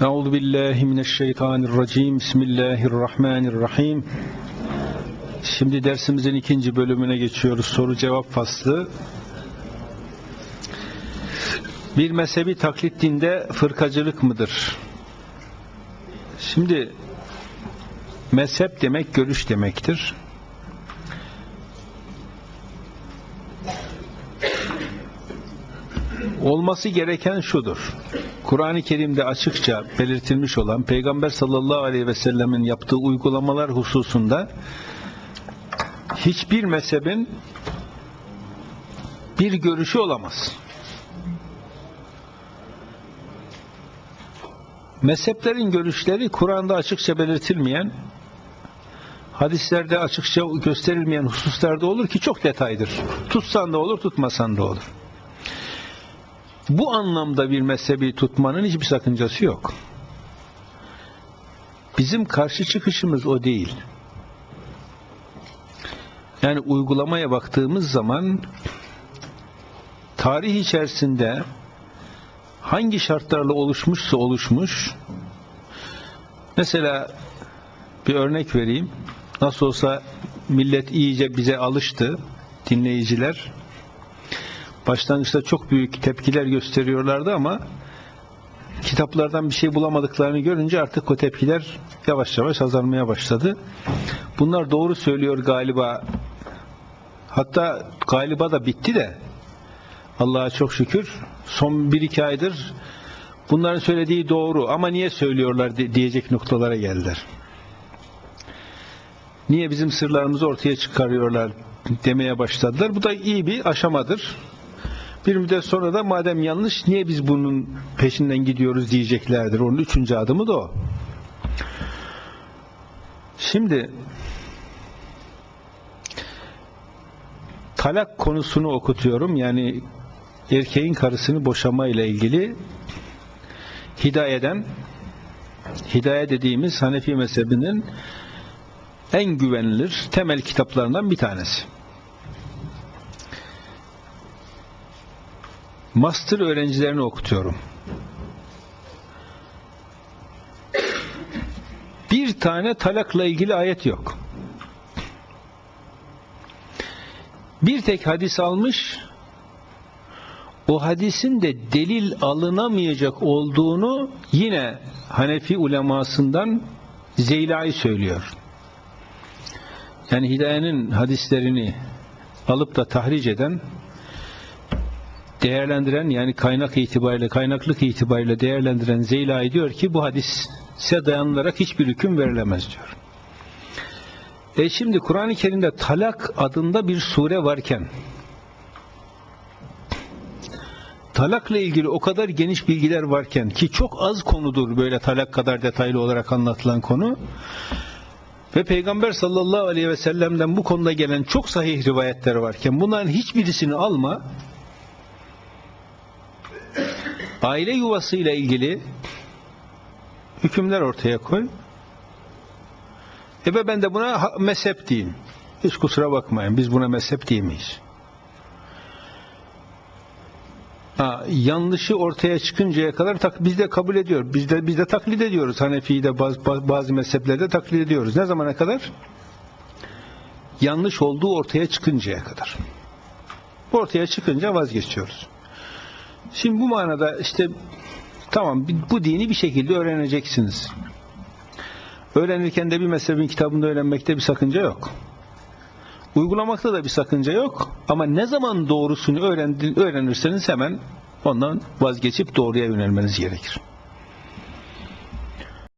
Euzu billahi mineşşeytanirracim. Bismillahirrahmanirrahim. Şimdi dersimizin ikinci bölümüne geçiyoruz. Soru cevap faslı. Bir mezhebi taklit dinde fırkacılık mıdır? Şimdi mezhep demek görüş demektir. Olması gereken şudur. Kur'an-ı Kerim'de açıkça belirtilmiş olan Peygamber sallallahu aleyhi ve sellemin yaptığı uygulamalar hususunda hiçbir mezhebin bir görüşü olamaz. Mezheplerin görüşleri Kur'an'da açıkça belirtilmeyen, hadislerde açıkça gösterilmeyen hususlarda olur ki çok detaydır. Tutsan da olur, tutmasan da olur. Bu anlamda bir mezhebi tutmanın hiçbir sakıncası yok. Bizim karşı çıkışımız o değil. Yani uygulamaya baktığımız zaman tarih içerisinde hangi şartlarla oluşmuşsa oluşmuş mesela bir örnek vereyim nasıl olsa millet iyice bize alıştı dinleyiciler başlangıçta çok büyük tepkiler gösteriyorlardı ama kitaplardan bir şey bulamadıklarını görünce artık o tepkiler yavaş yavaş azalmaya başladı. Bunlar doğru söylüyor galiba. Hatta galiba da bitti de Allah'a çok şükür son bir iki aydır bunların söylediği doğru ama niye söylüyorlar diyecek noktalara geldiler. Niye bizim sırlarımızı ortaya çıkarıyorlar demeye başladılar. Bu da iyi bir aşamadır. Bir müddet sonra da madem yanlış niye biz bunun peşinden gidiyoruz diyeceklerdir. Onun üçüncü adımı da o. Şimdi talak konusunu okutuyorum. Yani erkeğin karısını boşama ile ilgili hidayeden hidaye dediğimiz Hanefi mezhebinin en güvenilir temel kitaplarından bir tanesi. Master öğrencilerini okutuyorum. Bir tane talakla ilgili ayet yok. Bir tek hadis almış, o hadisin de delil alınamayacak olduğunu yine Hanefi ulemasından Zeylai söylüyor. Yani Hidaye'nin hadislerini alıp da tahric eden değerlendiren yani kaynak itibariyle kaynaklık itibariyle değerlendiren Zeylai diyor ki bu hadise dayanılarak hiçbir hüküm verilemez diyor. E şimdi Kur'an-ı Kerim'de talak adında bir sure varken talakla ilgili o kadar geniş bilgiler varken ki çok az konudur böyle talak kadar detaylı olarak anlatılan konu ve Peygamber sallallahu aleyhi ve sellem'den bu konuda gelen çok sahih rivayetler varken bunların hiçbirisini alma aile yuvasıyla ilgili hükümler ortaya koy. E ben de buna mezhep diyeyim. Hiç kusura bakmayın. Biz buna mezhep diyemeyiz. Ha, yanlışı ortaya çıkıncaya kadar tak, biz de kabul ediyor. Biz de, biz de taklit ediyoruz. Hanefi'yi de bazı, bazı mezheplerde taklit ediyoruz. Ne zamana kadar? Yanlış olduğu ortaya çıkıncaya kadar. Ortaya çıkınca vazgeçiyoruz. Şimdi bu manada işte tamam bu dini bir şekilde öğreneceksiniz. Öğrenirken de bir mezhebin kitabında öğrenmekte bir sakınca yok. Uygulamakta da bir sakınca yok. Ama ne zaman doğrusunu öğrenirseniz hemen ondan vazgeçip doğruya yönelmeniz gerekir.